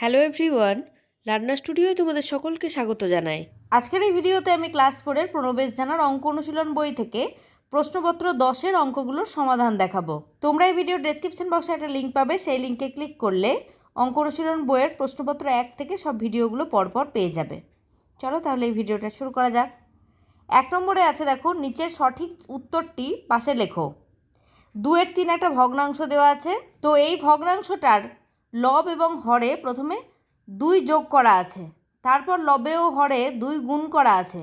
Hello everyone রান্না স্টুডিওয় তোমাদের সকলকে স্বাগত জানাই। আজকের এই ভিডিওতে আমি ক্লাস ফোরের প্রণবেশ জানার অঙ্ক অনুশীলন বই থেকে প্রশ্নপত্র দশের অঙ্কগুলোর সমাধান দেখাবো। তোমরা এই ভিডিও ডেসক্রিপশন বক্সে একটা লিঙ্ক পাবে, সেই লিঙ্কে ক্লিক করলে অঙ্ক অনুশীলন বইয়ের প্রশ্নপত্র এক থেকে সব ভিডিওগুলো পরপর পেয়ে যাবে। চলো তাহলে এই ভিডিওটা শুরু করা যাক। এক নম্বরে আছে দেখো, নিচের সঠিক উত্তরটি পাশে লেখো। দুয়ের তিন একটা ভগ্নাংশ দেওয়া আছে, তো এই ভগ্নাংশটার লব এবং হরে প্রথমে দুই যোগ করা আছে। তারপর লবে ও হরে দুই গুণ করা আছে।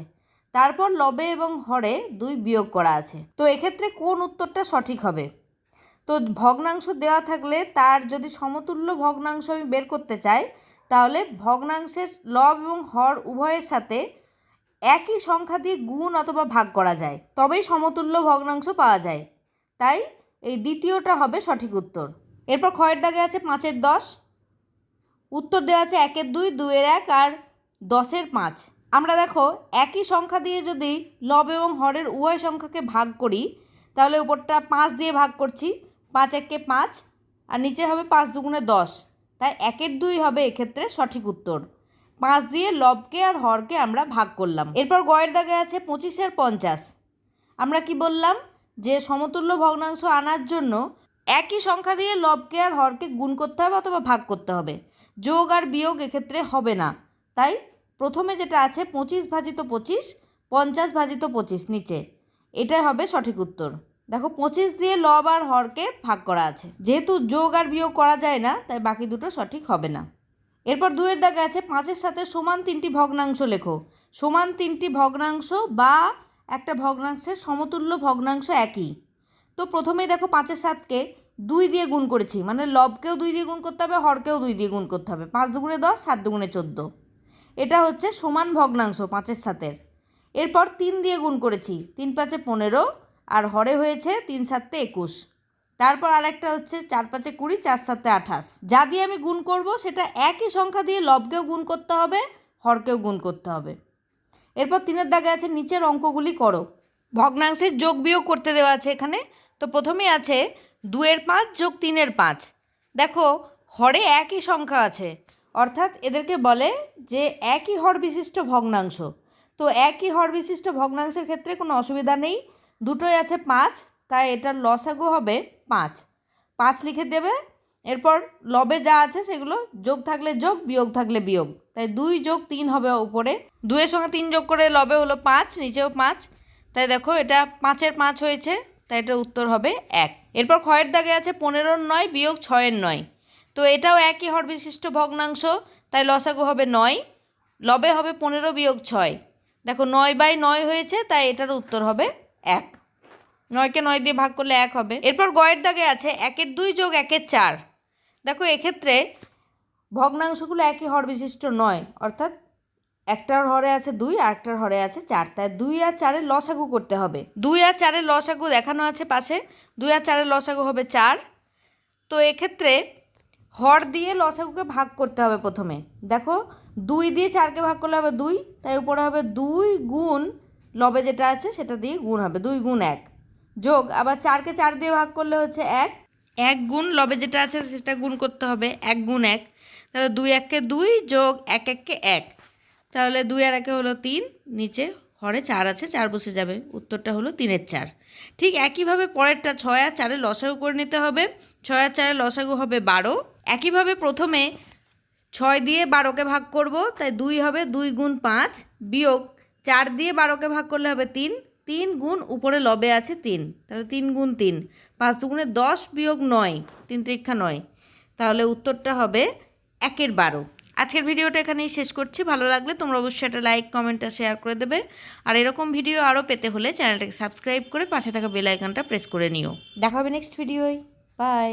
তারপর লবে এবং হরে দুই বিয়োগ করা আছে। তো এক্ষেত্রে কোন উত্তরটা সঠিক হবে? তো ভগ্নাংশ দেওয়া থাকলে তার যদি সমতুল্য ভগ্নাংশ আমি বের করতে চাই, তাহলে ভগ্নাংশের লব এবং হর উভয়ের সাথে একই সংখ্যা দিয়ে গুণ অথবা ভাগ করা যায়। তবেই সমতুল্য ভগ্নাংশ পাওয়া যায়। তাই এই দ্বিতীয়টা হবে সঠিক উত্তর। এরপর ক্ষয়ের দাগে আছে পাঁচের দশ, উত্তর দেওয়া আছে একের দুই, দুইয়ের এক আর দশের পাঁচ। আমরা দেখো, একই সংখ্যা দিয়ে যদি লব এবং হরের উভয় সংখ্যাকে ভাগ করি, তাহলে উপরটা পাঁচ দিয়ে ভাগ করছি, পাঁচ একে পাঁচ আর নিচে হবে পাঁচ দুগুণে দশ। তাই একের দুই হবে এক্ষেত্রে সঠিক উত্তর। পাঁচ দিয়ে লবকে আর হরকে আমরা ভাগ করলাম। এরপর গয়ের দাগে আছে পঁচিশের পঞ্চাশ। আমরা কি বললাম? যে সমতুল্য ভগ্নাংশ আনার জন্য একই সংখ্যা দিয়ে লবকে আর হরকে গুণ করতে হবে অথবা ভাগ করতে হবে। যোগ আর বিয়োগ এক্ষেত্রে হবে না। তাই প্রথমে যেটা আছে, পঁচিশ ভাজিত পঁচিশ, পঞ্চাশ ভাজিত পঁচিশ নিচে। এটাই হবে সঠিক উত্তর। দেখো, পঁচিশ দিয়ে লব আর হরকে ভাগ করা আছে। যেহেতু যোগ আর বিয়োগ করা যায় না, তাই বাকি দুটো সঠিক হবে না। এরপর দুয়ের দাগে আছে, পাঁচের সাথে সমান তিনটি ভগ্নাংশ লেখো। সমান তিনটি ভগ্নাংশ বা একটা ভগ্নাংশের সমতুল্য ভগ্নাংশ একই। তো প্রথমেই দেখো পাঁচের সাতকে দুই দিয়ে গুণ করেছি। মানে লবকেও দুই দিয়ে গুণ করতে হবে, হরকেও দুই দিয়ে গুণ করতে হবে। পাঁচ দুগুণে দশ, সাত দুগুণে চোদ্দ। এটা হচ্ছে সমান ভগ্নাংশ পাঁচের সাতের। এরপর তিন দিয়ে গুণ করেছি, তিন পাঁচে পনেরো, আর হরে হয়েছে তিন সাতে একুশ। তারপর আরেকটা হচ্ছে চার পাঁচে কুড়ি, চার সাতে আঠাশ। যা দিয়ে আমি গুণ করব সেটা একই সংখ্যা দিয়ে লবকেও গুণ করতে হবে, হরকেও গুণ করতে হবে। এরপর তিনের দাগে আছে নিচের অঙ্কগুলি করো। ভগ্নাংশের যোগ বিয়োগ করতে দেওয়া আছে এখানে। তো প্রথমেই আছে দুয়ের পাঁচ যোগ তিনের পাঁচ। দেখো, হরে একই সংখ্যা আছে। অর্থাৎ এদেরকে বলে যে একই হর বিশিষ্ট ভগ্নাংশ। তো একই হর বিশিষ্ট ভগ্নাংশের ক্ষেত্রে কোনো অসুবিধা নেই। দুটোই আছে পাঁচ, তাই এটার লসাগু হবে পাঁচ। পাঁচ লিখে দেবে। এরপর লবে যা আছে সেগুলো যোগ থাকলে যোগ, বিয়োগ থাকলে বিয়োগ। তাই দুই যোগ তিন হবে উপরে। দুয়ের সঙ্গে তিন যোগ করে লবে হলো পাঁচ, নিচেও পাঁচ। তাই দেখো, এটা পাঁচের পাঁচ হয়েছে। তাই এটার উত্তর হবে এক। এরপর ক্ষয়ের দাগে আছে পনেরোর নয় বিয়োগ ছয়ের নয়। তো এটাও একই হর বিশিষ্ট ভগ্নাংশ, তাই লসাগু হবে নয়, লবে হবে পনেরো বিয়োগ ছয়। দেখো নয় বাই নয় হয়েছে, তাই এটার উত্তর হবে এক। নয়কে নয় দিয়ে ভাগ করলে এক হবে। এরপর গয়ের দাগে আছে একের দুই যোগ একের চার। দেখো এক্ষেত্রে ভগ্নাংশগুলো একই হর বিশিষ্ট নয়, অর্থাৎ একটার হরে আছে দুই আর একটার হরে আছে চার। তাই দুই আর চারের লসাগু করতে হবে। দুই আর চারের লসাগু দেখানো আছে পাশে। দুই আর চারের লসাগু হবে চার। তো এক্ষেত্রে হর দিয়ে লসাগুকে ভাগ করতে হবে প্রথমে। দেখো, দুই দিয়ে চারকে ভাগ করলে হবে দুই। তাই উপরে হবে দুই গুণ লবে যেটা আছে সেটা দিয়ে গুণ হবে। দুই গুণ এক। যোগ, আবার চারকে চার দিয়ে ভাগ করলে হচ্ছে এক। এক গুণ লবে যেটা আছে সেটা গুণ করতে হবে এক গুণ এক। তাহলে দুই এককে দুই যোগ এক এককে এক। তাহলে দুই আর একে হলো তিন, নিচে হরে চার আছে, চার বসে যাবে। উত্তরটা হলো তিনের চার। ঠিক একইভাবে পরেরটা ছয় আর চারে লসাগু করে নিতে হবে। ছয় আর চারে লসাগু হবে বারো। একইভাবে প্রথমে ছয় দিয়ে বারোকে ভাগ করব, তাই দুই হবে দুই গুণ পাঁচ বিয়োগ চার দিয়ে বারোকে ভাগ করলে হবে তিন। তিন গুণ উপরে লবে আছে তিন, তাহলে তিন গুণ তিন। পাঁচ দুগুণে দশ বিয়োগ নয়, তিন ত্রিক্ষা নয়। তাহলে উত্তরটা হবে একের বারো। আজকের ভিডিওটা এখানেই শেষ করছি। ভালো লাগলে তোমরা অবশ্যই একটা লাইক কমেন্ট আর শেয়ার করে দেবে। আর এরকম ভিডিও আরও পেতে হলে চ্যানেলটাকে সাবস্ক্রাইব করে পাশে থাকা বেল আইকনটা প্রেস করে নিও। দেখা হবে নেক্সট ভিডিওয় বাই